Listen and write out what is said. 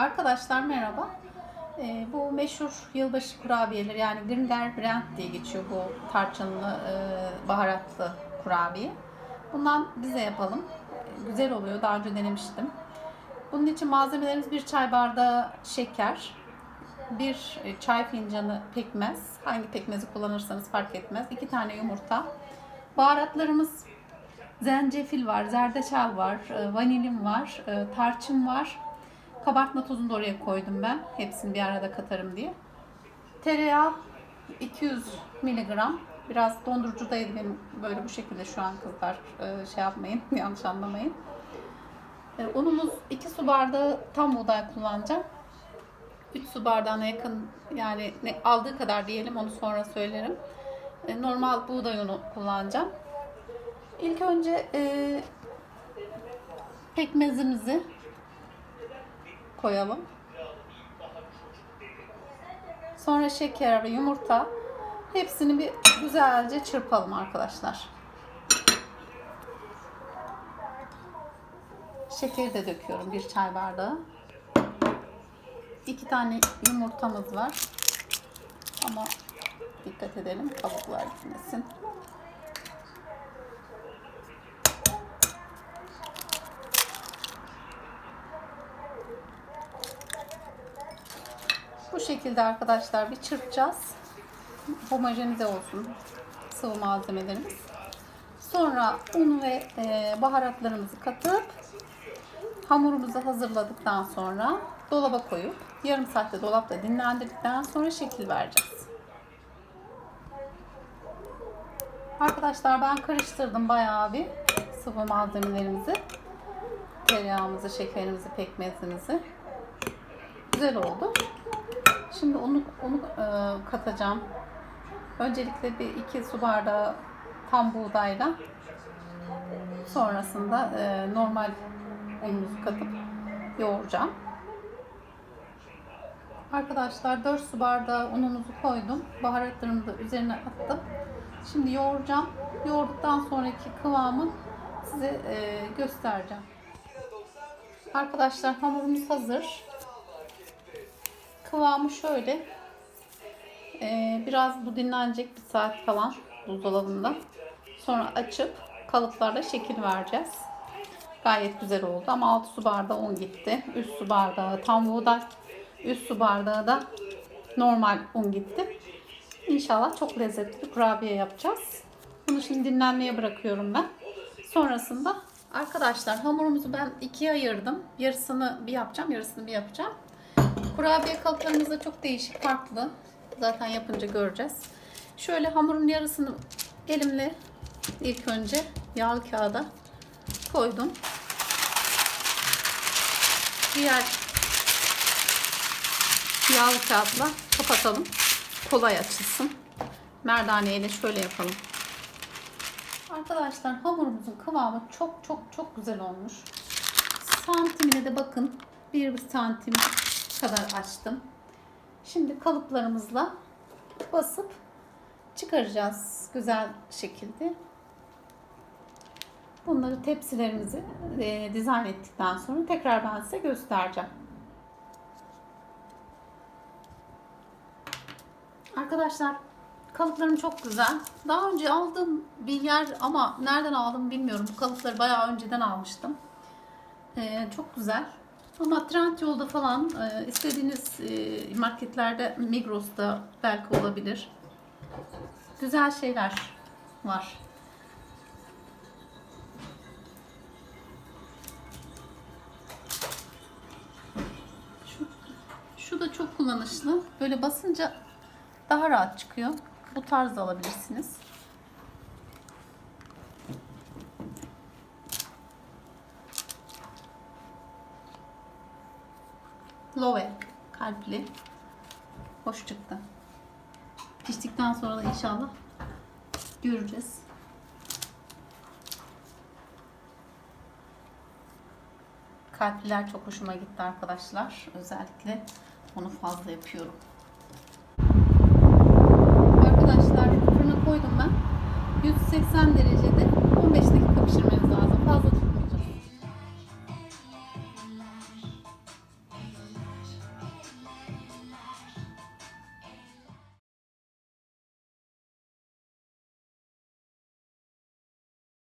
Arkadaşlar merhaba. Ee, bu meşhur yılbaşı kurabiyeleri yani Gringer Brand diye geçiyor bu tarçınlı e, baharatlı kurabiye. Bundan bize yapalım. Ee, Güzel oluyor. Daha önce denemiştim. Bunun için malzemelerimiz bir çay bardağı şeker, bir e, çay fincanı pekmez. Hangi pekmezi kullanırsanız fark etmez. iki tane yumurta. Baharatlarımız zencefil var, zerdeçal var, e, vanilin var, e, tarçın var. Kabartma tozunu da oraya koydum ben. Hepsini bir arada katarım diye. Tereyağı 200 miligram. Biraz dondurucudaydı benim böyle bu şekilde şu an kızlar. E, Şey yapmayın, yanlış anlamayın. E, Unumuz 2 su bardağı tam buğday kullanacağım. 3 su bardağına yakın yani ne, aldığı kadar diyelim onu sonra söylerim. E, Normal buğday unu kullanacağım. İlk önce e, pekmezimizi koyalım. Sonra şeker ve yumurta. Hepsini bir güzelce çırpalım arkadaşlar. Şekeri de döküyorum bir çay bardağı. İki tane yumurtamız var. Ama dikkat edelim kabuklar gitmesin. Bu şekilde arkadaşlar bir çırpacağız. Homojenize olsun sıvı malzemelerimiz. Sonra un ve e, baharatlarımızı katıp hamurumuzu hazırladıktan sonra dolaba koyup yarım saatte dolapta dinlendirdikten sonra şekil vereceğiz. Arkadaşlar ben karıştırdım bayağı bir sıvı malzemelerimizi. Tereyağımızı, şekerimizi, pekmezimizi. Güzel oldu. Şimdi onu, onu e, katacağım. Öncelikle bir iki su bardağı tam buğdayla sonrasında e, normal unumuzu katıp yoğuracağım. Arkadaşlar 4 su bardağı unumuzu koydum. Baharatlarımı da üzerine attım. Şimdi yoğuracağım. Yoğurduktan sonraki kıvamı size e, göstereceğim. Arkadaşlar hamurumuz hazır. Kıvamı şöyle. Ee, biraz bu dinlenecek bir saat falan buzdolabında. Sonra açıp kalıplarla şekil vereceğiz. Gayet güzel oldu ama 6 su bardağı un gitti. 3 su bardağı tam buğday. 3 su bardağı da normal un gitti. İnşallah çok lezzetli bir kurabiye yapacağız. Bunu şimdi dinlenmeye bırakıyorum ben. Sonrasında arkadaşlar hamurumuzu ben ikiye ayırdım. Yarısını bir yapacağım, yarısını bir yapacağım. Kurabiye kalıplarımız da çok değişik, farklı. Zaten yapınca göreceğiz. Şöyle hamurun yarısını elimle ilk önce yağlı kağıda koydum. Diğer yağlı kağıtla kapatalım. Kolay açılsın. Merdane ile şöyle yapalım. Arkadaşlar hamurumuzun kıvamı çok çok çok güzel olmuş. Santimine de bakın. Bir santim kadar açtım. Şimdi kalıplarımızla basıp çıkaracağız güzel şekilde. Bunları tepsilerimizi e, dizayn ettikten sonra tekrar ben size göstereceğim. Arkadaşlar kalıplarım çok güzel. Daha önce aldığım bir yer ama nereden aldım bilmiyorum. Bu kalıpları bayağı önceden almıştım. E, çok güzel. Ama Trendyol'da falan e, istediğiniz e, marketlerde Migros'ta belki olabilir. Güzel şeyler var. Şu, şu da çok kullanışlı. Böyle basınca daha rahat çıkıyor. Bu tarz alabilirsiniz. Love kalpli. Hoş çıktı. Piştikten sonra da inşallah göreceğiz. Kalpliler çok hoşuma gitti arkadaşlar. Özellikle onu fazla yapıyorum.